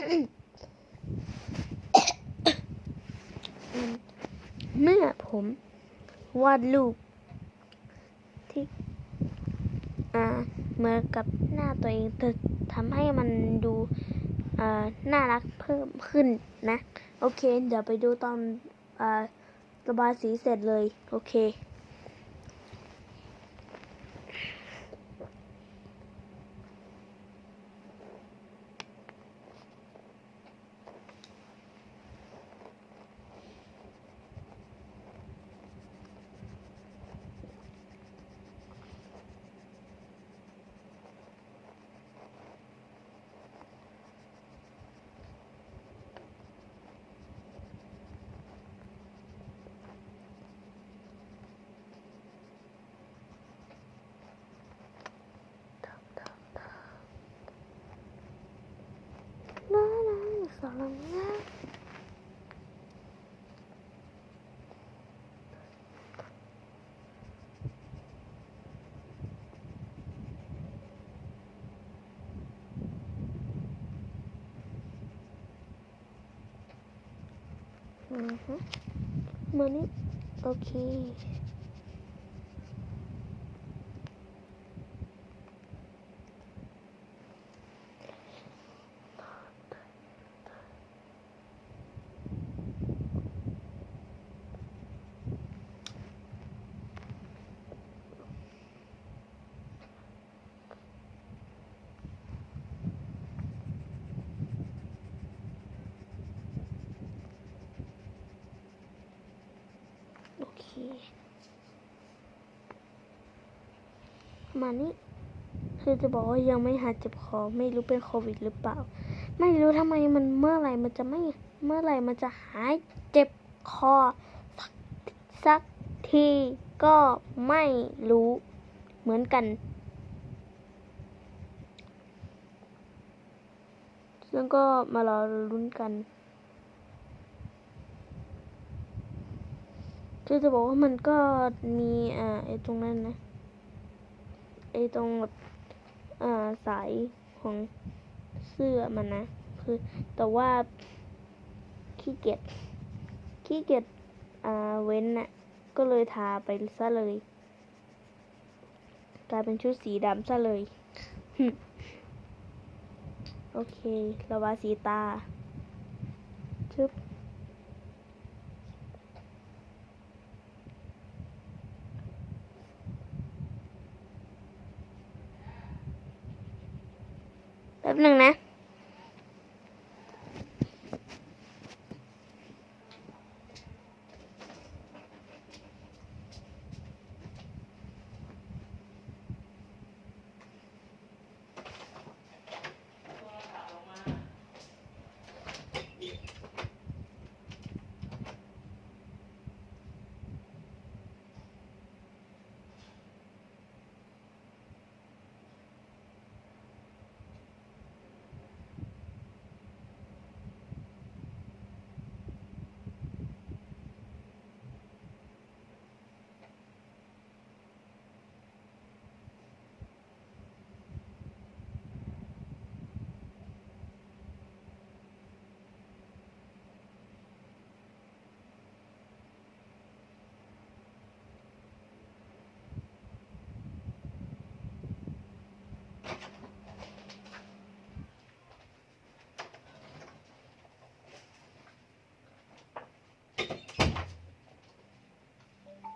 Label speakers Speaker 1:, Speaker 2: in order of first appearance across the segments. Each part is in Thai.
Speaker 1: เมื่อผมวาดรูปที่อ่าเหมือนกับหน้าตัวเองจะทำให้มันดูน่ารักเพิ่มขึ้นนะ โอเค เดี๋ยวไปดูตอนอระบายสีเสร็จเลย โอเค น้าน้า สอนนะ อือฮึมานี่โอเค โอเค มานี่คือจะบอกว่ายังไม่หายเจ็บคอไม่รู้เป็นโควิดหรือเปล่า ไม่รู้ทำไมมันเมื่อไหร่มันจะไม่เมื่อไหร่มันจะหายเจ็บคอสักสักทีก็ไม่รู้เหมือนกันซึ่งก็มารอลุ้นกันคือจะบอกว่ามันก็มีอ่าไอ้ตรงนั้นนะ ไอตรงแบบอ่าสายของเสื้อมันนะ คือแต่ว่าขี้เกียจขี้เกียจอ่าเว้นน่ะก็เลยทาไปซะเลยกลายเป็นชุดสีดำซะเลยโอเค ระบาสีตาชึบ ป๊บหนึ่งนะ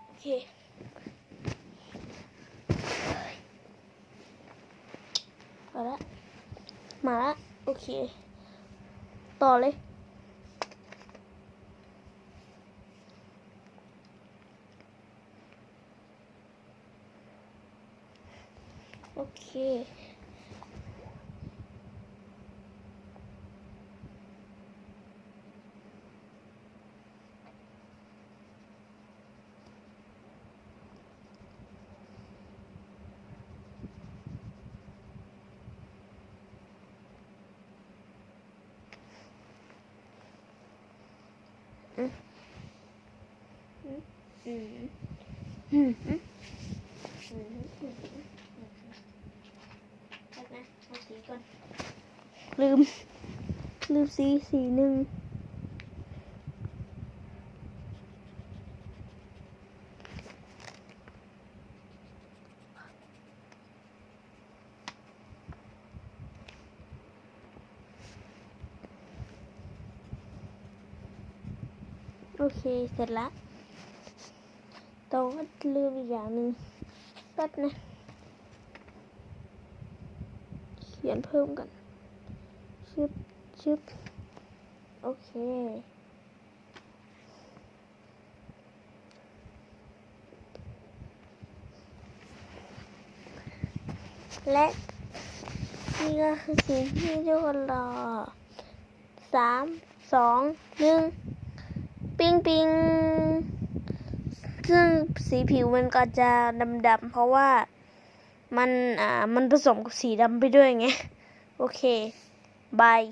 Speaker 1: โอเคมาละมาละโอเค ต่อเลย โอเคอืมอืมอืมอืมอืมอืมแป๊บนะเอาสี ก่อน ลืม ลืมสีสีหนึ่งโอเค เสร็จละตรงลืมอีกอย่างหนึ่งแป๊บนะ เขียนเพิ่มกัน ชึบชึบโอเค และนี่ก็คือสิ่งที่ทุกคนรอสามสองหนึ่งปิ้งปิงซึ่งสีผิวมันก็จะดำๆเพราะว่า มันอ่ามันผสมกับสีดำไปด้วยไง โอเค บาย